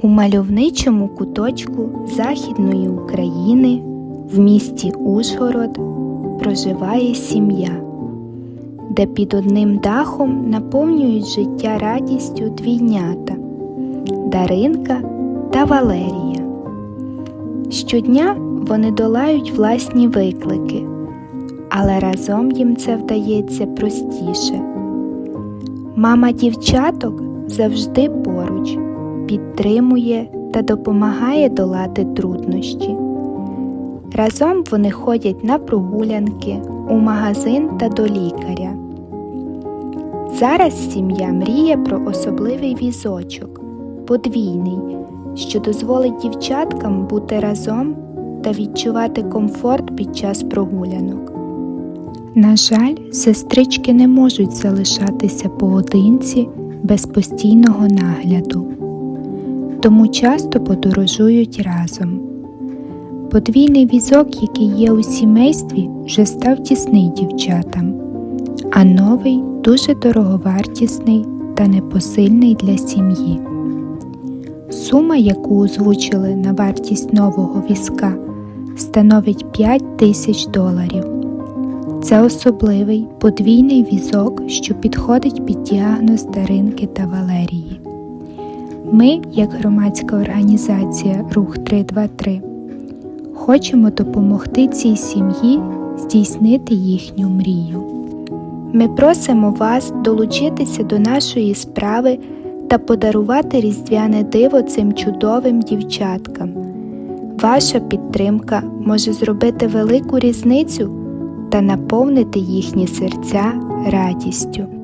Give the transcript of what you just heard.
У мальовничому куточку Західної України в місті Ужгород проживає сім'я, де під одним дахом наповнюють життя радістю двійнята Даринка та Валерія. Щодня вони долають власні виклики, але разом їм це вдається простіше. Мама дівчаток завжди поруч, підтримує та допомагає долати труднощі. Разом вони ходять на прогулянки, у магазин та до лікаря. Зараз сім'я мріє про особливий візочок, подвійний, що дозволить дівчаткам бути разом та відчувати комфорт під час прогулянок. На жаль, сестрички не можуть залишатися поодинці без постійного нагляду, тому часто подорожують разом. Подвійний візок, який є у сімействі, вже став тісний дівчатам, а новий дуже дороговартісний та непосильний для сім'ї. Сума, яку озвучили на вартість нового візка, становить 5 тисяч доларів. Це особливий подвійний візок, що підходить під діагноз Даринки та Валерії. Ми, як громадська організація Рух 323, хочемо допомогти цій сім'ї здійснити їхню мрію. Ми просимо вас долучитися до нашої справи та подарувати різдвяне диво цим чудовим дівчаткам. Ваша підтримка може зробити велику різницю та наповнити їхні серця радістю.